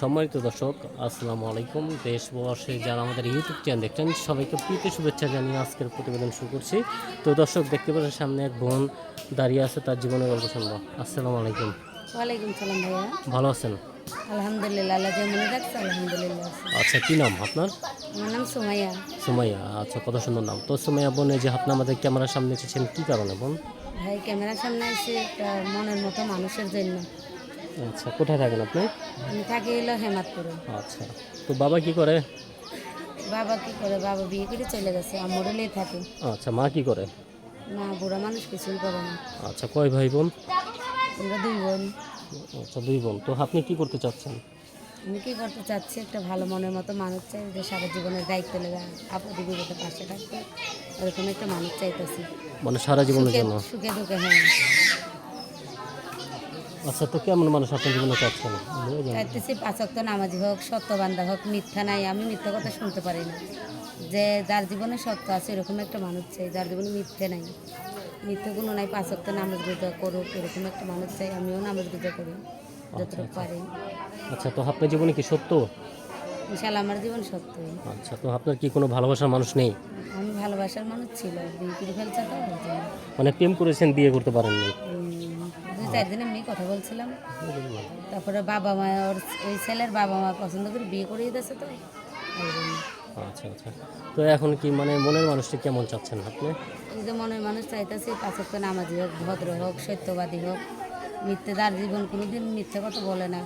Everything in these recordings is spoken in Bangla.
সম্মানিত দর্শক আসসালামু আলাইকুম। দেশবর্ষে যারা আমাদের ইউটিউব চ্যানেল দেখছেন সবাইকে প্রীতি শুভেচ্ছা জানিয়ে আজকের প্রতিবেদন শুরু করছি। তো দর্শক দেখতে পাচ্ছেন সামনে এক বোন দাঁড়িয়ে আছে তার জীবনের গল্প শুনব। আসসালামু আলাইকুম। ওয়ালাইকুম সালাম ভাইয়া। ভালো আছেন? আলহামদুলিল্লাহ আল্লাহ যে রাখছে আলহামদুলিল্লাহ আচ্ছা কি নাম আপনার? আমার নাম সুমাইয়া। সুমাইয়া আচ্ছা কত সুন্দর নাম। তো সুমাইয়া বোন যে আপনি আমাদের ক্যামেরার সামনে এসেছেন কি কারণে বোন? ভাই ক্যামেরার সামনে এসে একটা মনের মতো মানুষের জন্য। আচ্ছা কোথায় থাকেন আপনি? আমি থাকি এলো হেমাতপুরে। আচ্ছা তো বাবা কি করে? বাবা কি করে? বাবা বিয়ে করে চলে গেছে আমরেলেই থাকে। আচ্ছা মা কি করে? মা বুড়া মানুষ কিছুই করে না। আচ্ছা কয় ভাই বোন? আমরা দুই বোন। আচ্ছা দুই বোন। তো আপনি কি করতে চাচ্ছেন? আমি কি করতে চাচ্ছি? একটা ভালো মনের মতো মানুষ চাই যে সারা জীবনের দায়িত্ব লেগে আপদে বিপদে পাশে থাকবে। ওরকম একটা মানুষ চাইতেছি। মানে সারা জীবনের জন্য? সুখে দুঃখে হ্যাঁ। আচ্ছা তো কেমন মানুষ আপনার জীবনে চাচ্ছেন। চাইতেছি পাঁচক্ত নামাজি হোক সত্যবান্ধা হোক মিথ্যা নাই আমি মিথ্যা কথা শুনতে পারি না। যে যার জীবনে সত্য আছে এরকম একটা মানুষ চাই যার জীবনে মিথ্যে নাই। মিথ্যে কোনো নাই পাঁচক্ত নামাজ রোজা করুক এরকম একটা মানুষ চাই আমিও নামাজ রোজা করি যতটুকু পারি। আচ্ছা তো আপনার জীবনে কি সত্য? বিশাল আমার জীবন সত্য। আচ্ছা তো আপনার কি কোনো ভালোবাসার মানুষ নেই? আমি ভালোবাসার মানুষ ছিল বিয়ে করে ফেলছে তো মানে প্রেম করেছেন বিয়ে করতে পারেননি? চার দিন এমনি কথা বলছিলাম। তারপরে বাবা মা ওর ওই ছেলের বাবা মা পছন্দ করে বিয়ে করিয়ে দিয়েছে তো। আচ্ছা আচ্ছা। তো এখন কি মানে মনের মানুষটি কেমন চাচ্ছেন আপনি? এই যে মনের মানুষ চাইতেছে পাঁচক্ত নামাজি হোক ভদ্র হোক সত্যবাদী হোক মিথ্যে তার জীবন কোনোদিন মিথ্যে কথা বলে না।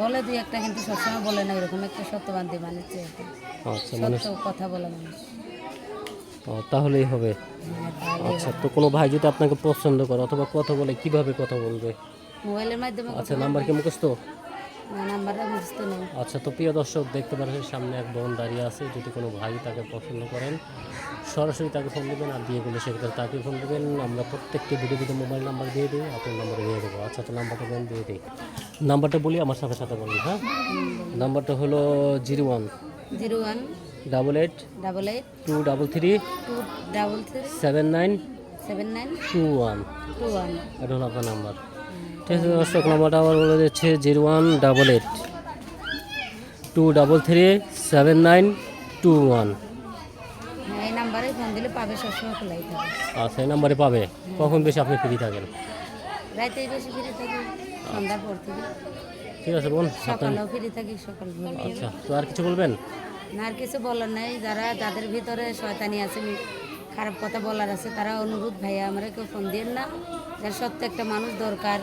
বলে দুই একটা কিন্তু সবসময় বলে না এরকম একটা সত্যবাদী মানুষ চাইতে আচ্ছা মানে সত্য কথা বলা মানুষ ও, তাহলেই হবে। হ্যাঁ, আচ্ছা তো কোনো ভাই যদি আপনাকে পছন্দ করে অথবা কথা বলে কীভাবে কথা বলবে? মোবাইলের মাধ্যমে আচ্ছা নাম্বার কি মুখস্থ? আচ্ছা তো প্রিয় দর্শক দেখতে পাচ্ছেন সামনে এক বোন দাঁড়িয়ে আছে। যদি কোনো ভাই তাকে পছন্দ করেন সরাসরি তাকে ফোন দেবেন আর বিয়ে করলে সেক্ষেত্রে তাকে ফোন দেবেন। আমরা প্রত্যেকটি ভিডিও ভিডিও মোবাইল নাম্বার দিয়ে দিই আপনার নাম্বার দিয়ে দেবো। আচ্ছা তো নাম্বারটা দেন দিয়ে দিই। নাম্বারটা বলি আমার সাথে সাথে বলুন হ্যাঁ? নাম্বারটা হলো zero one. Zero one double eight double eight two double three two double three seven nine seven nine two one two one এটা হলো আপনার নাম্বার ঠিক আছে দর্শক নাম্বারটা আবার বলে দিচ্ছে zero one double eight two double three seven nine two one হ্যাঁ এই নাম্বারে ফোন দিলে পাবে সবসময় খোলাই থাকে। আচ্ছা এই নাম্বারে পাবে? কখন বেশি আপনি ফ্রি থাকেন? রাতে বেশি ফিরে থাকি সন্ধ্যার পর থেকে। ঠিক আছে বোন সকালেও ফিরে থাকি সকাল আচ্ছা তো আর কিছু বলবেন? আর কিছু বলার নাই। যারা যাদের ভিতরে শয়তানি আছে খারাপ কথা বলার আছে তারা অনুরোধ ভাইয়া আমরা কেউ ফোন দিন না। যার সত্য একটা মানুষ দরকার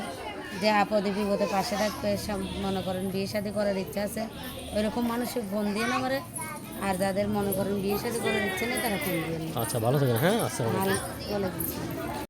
যে আপদে বিপদে পাশে থাকবে সব মনে করেন বিয়ে শাদী করার ইচ্ছা আছে ওইরকম মানুষের ফোন দিয়ে না আমারে। আর যাদের মনে করেন বিয়ে শাদী করার ইচ্ছে নেই তারা ফোন দিয়ে না। আচ্ছা ভালো থাকেন হ্যাঁ আচ্ছা